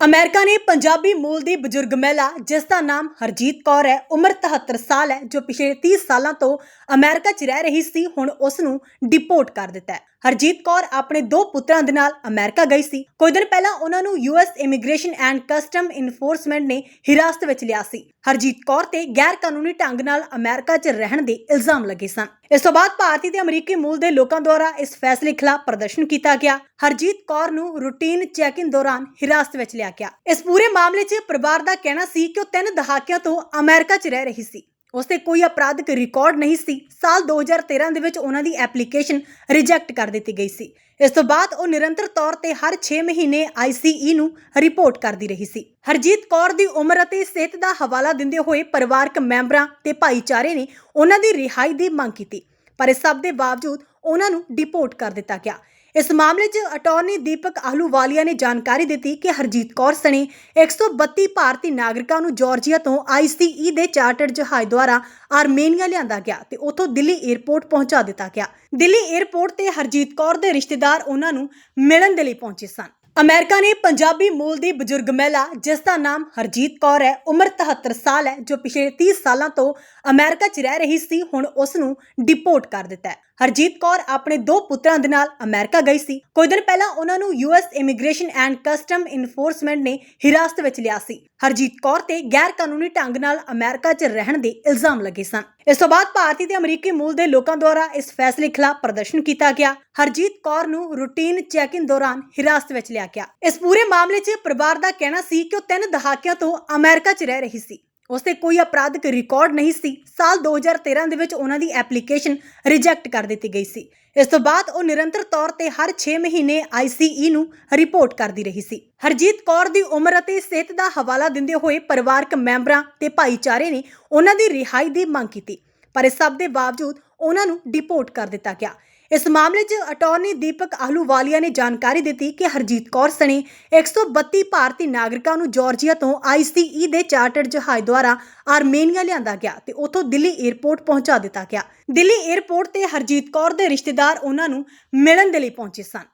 America ਨੇ ਪੰਜਾਬੀ ਮੂਲ ਦੀ ਬਜ਼ੁਰਗ ਮਹਿਲਾ, ਜਿਸ ਦਾ ਨਾਮ ਹਰਜੀਤ ਕੌਰ ਹੈ, ਉਮਰ 73 ਸਾਲ ਹੈ, ਜੋ ਪਿਛਲੇ 30 ਸਾਲਾਂ ਤੋਂ ਅਮਰੀਕਾ 'ਚ ਰਹਿ ਰਹੀ ਸੀ, ਹੁਣ ਉਸ ਨੂੰ ਡਿਪੋਰਟ ਕਰ ਦਿੱਤਾ ਹੈ। ਹਰਜੀਤ ਕੌਰ ਆਪਣੇ ਦੋ ਪੁੱਤਰਾਂ ਦੇ ਨਾਲ ਅਮਰੀਕਾ ਗਈ ਸੀ। ਕੁਝ ਦਿਨ ਪਹਿਲਾਂ ਉਹਨਾਂ ਨੂੰ US immigration and customs enforcement ਨੇ ਹਿਰਾਸਤ ਵਿੱਚ ਲਿਆ ਸੀ। ਹਰਜੀਤ ਕੌਰ ਤੇ ਗੈਰ ਕਾਨੂੰਨੀ ਢੰਗ ਨਾਲ ਅਮਰੀਕਾ 'ਚ ਰਹਿਣ ਦੇ ਇਲਜ਼ਾਮ ਲੱਗੇ ਸਨ। ਇਸ ਤੋਂ ਬਾਅਦ ਭਾਰਤੀ ਤੇ ਅਮਰੀਕੀ ਮੂਲ ਦੇ ਲੋਕਾਂ ਦੁਆਰਾ ਇਸ ਫੈਸਲੇ ਖਿਲਾਫ ਪ੍ਰਦਰਸ਼ਨ ਕੀਤਾ ਗਿਆ। ਹਰਜੀਤ ਕੌਰ ਨੂੰ ਰੂਟੀਨ ਚੈੱਕ-ਇਨ ਦੌਰਾਨ ਹਿਰਾਸਤ ਵਿੱਚ ਲਿਆ ਗਿਆ। ਇਸ ਪੂਰੇ ਮਾਮਲੇ 'ਚ ਪਰਿਵਾਰ ਦਾ ਕਹਿਣਾ ਸੀ ਕਿ ਉਹ ਤਿੰਨ ਦਹਾਕਿਆਂ ਤੋਂ ਅਮਰੀਕਾ 'ਚ ਰਹਿ ਰਹੀ ਸੀ। ਉਸ ਤੇ ਕੋਈ ਅਪਰਾਧਿਕ ਰਿਕਾਰਡ ਨਹੀਂ ਸੀ। ਸਾਲ 2013 ਦੇ ਵਿੱਚ ਉਹਨਾਂ ਦੀ ਐਪਲੀਕੇਸ਼ਨ ਰਿਜੈਕਟ ਕਰ ਦਿੱਤੀ ਗਈ ਸੀ। ਇਸ ਤੋਂ ਬਾਅਦ ਉਹ ਨਿਰੰਤਰ ਤੌਰ ਤੇ ਹਰ 6 ਮਹੀਨੇ ਆਈਸੀਈ ਨੂੰ ਰਿਪੋਰਟ ਕਰਦੀ ਰਹੀ ਸੀ। ਹਰਜੀਤ ਕੌਰ ਦੀ ਉਮਰ ਅਤੇ ਸਿਹਤ ਦਾ ਹਵਾਲਾ ਦਿੰਦੇ ਹੋਏ ਪਰਿਵਾਰਕ ਮੈਂਬਰਾਂ ਤੇ ਭਾਈਚਾਰੇ ਨੇ ਉਹਨਾਂ ਦੀ ਰਿਹਾਈ ਦੀ ਮੰਗ ਕੀਤੀ। ਪਰ ਇਸ ਸਭ ਦੇ ਬਾਵਜੂਦ ਉਹਨਾਂ ਨੂੰ ਡਿਪੋਰਟ ਕਰ ਦਿੱਤਾ ਗਿਆ। ਇਸ ਮਾਮਲੇ 'ਚ ਅਟਾਰਨੀ ਦੀਪਕ ਆਹਲੂਵਾਲੀਆ ਨੇ ਜਾਣਕਾਰੀ ਦਿੱਤੀ ਕਿ ਹਰਜੀਤ ਕੌਰ ਸਣੇ 132 ਭਾਰਤੀ ਨਾਗਰਿਕਾਂ ਨੂੰ ਜਾਰਜੀਆ ਤੋਂ ਆਈਸੀਈ ਦੇ ਚਾਰਟਰਡ ਜਹਾਜ਼ ਦੁਆਰਾ ਆਰਮੇਨੀਆ ਲਿਆਂਦਾ ਗਿਆ ਤੇ ਉੱਥੋਂ ਦਿੱਲੀ 에ਅਰਪੋਰਟ ਪਹੁੰਚਾ ਦਿੱਤਾ ਗਿਆ। ਦਿੱਲੀ 에ਅਰਪੋਰਟ ਤੇ ਹਰਜੀਤ ਕੌਰ ਦੇ ਰਿਸ਼ਤੇਦਾਰ ਉਹਨਾਂ ਨੂੰ ਮਿਲਣ ਦੇ ਲਈ ਪਹੁੰਚੇ ਸਨ। ਅਮਰੀਕਾ ਨੇ ਪੰਜਾਬੀ ਮੂਲ ਦੀ ਬਜ਼ੁਰਗ ਮਹਿਲਾ, ਜਿਸ ਦਾ ਨਾਮ ਹਰਜੀਤ ਕੌਰ ਹੈ, ਉਮਰ 73 ਸਾਲ ਹੈ, ਜੋ ਪਿਛਲੇ 30 ਸਾਲਾਂ ਤੋਂ ਅਮਰੀਕਾ 'ਚ ਰਹਿ ਰਹੀ ਸੀ, ਹੁਣ ਉਸ ਨੂੰ ਡਿਪੋਰਟ ਕਰ ਦਿੱਤਾ ਹੈ। ਹਰਜੀਤ ਕੌਰ ਆਪਣੇ ਦੋ ਪੁੱਤਰਾਂ ਦੇ ਨਾਲ ਅਮਰੀਕਾ ਗਈ ਸੀ। ਕੁਝ ਦਿਨ ਪਹਿਲਾਂ ਉਹਨਾਂ ਨੂੰ US immigration and customs enforcement ਨੇ ਹਿਰਾਸਤ ਵਿੱਚ ਲਿਆ ਸੀ। ਹਰਜੀਤ ਕੌਰ ਤੇ ਗੈਰ ਕਾਨੂੰਨੀ ਢੰਗ ਨਾਲ ਅਮਰੀਕਾ 'ਚ ਰਹਿਣ ਦੇ ਇਲਜ਼ਾਮ ਲੱਗੇ ਸਨ। ਇਸ ਤੋਂ ਬਾਅਦ ਭਾਰਤੀ ਤੇ ਅਮਰੀਕੀ ਮੂਲ ਦੇ ਲੋਕਾਂ ਦੁਆਰਾ ਇਸ ਫੈਸਲੇ ਖਿਲਾਫ ਪ੍ਰਦਰਸ਼ਨ ਕੀਤਾ ਗਿਆ। ਹਰਜੀਤ ਕੌਰ ਨੂੰ ਰੂਟੀਨ ਚੈਕਿੰਗ ਦੌਰਾਨ ਹਿਰਾਸਤ ਵਿੱਚ ਲਿਆ ਗਿਆ। ਇਸ ਪੂਰੇ ਮਾਮਲੇ 'ਚ ਪਰਿਵਾਰ ਦਾ ਕਹਿਣਾ ਸੀ ਕਿ ਉਹ ਤਿੰਨ ਦਹਾਕਿਆਂ ਤੋਂ ਅਮਰੀਕਾ 'ਚ ਰਹਿ ਰਹੀ ਸੀ। ਉਸ ਤੇ ਕੋਈ ਅਪਰਾਧਿਕ ਰਿਕਾਰਡ ਨਹੀਂ ਸੀ। ਸਾਲ 2013 ਦੇ ਵਿੱਚ ਉਹਨਾਂ ਦੀ ਐਪਲੀਕੇਸ਼ਨ ਰਿਜੈਕਟ ਕਰ ਦਿੱਤੀ ਗਈ ਸੀ। ਇਸ ਤੋਂ ਬਾਅਦ ਉਹ ਨਿਰੰਤਰ ਤੌਰ ਤੇ ਹਰ 6 ਮਹੀਨੇ ਆਈਸੀਈ ਨੂੰ ਰਿਪੋਰਟ ਕਰਦੀ ਰਹੀ ਸੀ। ਹਰਜੀਤ ਕੌਰ ਦੀ ਉਮਰ ਅਤੇ ਸਿਹਤ ਦਾ ਹਵਾਲਾ ਦਿੰਦੇ ਹੋਏ ਪਰਿਵਾਰਕ ਮੈਂਬਰਾਂ ਤੇ ਭਾਈਚਾਰੇ ਨੇ ਉਹਨਾਂ ਦੀ ਰਿਹਾਈ ਦੀ ਮੰਗ ਕੀਤੀ। ਪਰ ਇਸ ਸਭ ਦੇ ਬਾਵਜੂਦ ਉਹਨਾਂ ਨੂੰ ਡਿਪੋਰਟ ਕਰ ਦਿੱਤਾ ਗਿਆ। ਇਸ ਮਾਮਲੇ 'ਚ ਅਟਾਰਨੀ ਦੀਪਕ ਆਹਲੂਵਾਲੀਆ ਨੇ ਜਾਣਕਾਰੀ ਦਿੱਤੀ ਕਿ ਹਰਜੀਤ ਕੌਰ ਸਣੇ 132 ਭਾਰਤੀ ਨਾਗਰਿਕਾਂ ਨੂੰ ਜਾਰਜੀਆ ਤੋਂ ਆਈਸੀਈ ਦੇ ਚਾਰਟਰਡ ਜਹਾਜ਼ ਦੁਆਰਾ ਆਰਮੇਨੀਆ ਲਿਆਂਦਾ ਗਿਆ ਤੇ ਉੱਥੋਂ ਦਿੱਲੀ 에ਅਰਪੋਰਟ ਪਹੁੰਚਾ ਦਿੱਤਾ ਗਿਆ। ਦਿੱਲੀ 에ਅਰਪੋਰਟ ਤੇ ਹਰਜੀਤ ਕੌਰ ਦੇ ਰਿਸ਼ਤੇਦਾਰ ਉਹਨਾਂ ਨੂੰ ਮਿਲਣ ਦੇ ਲਈ ਪਹੁੰਚੇ ਸਨ।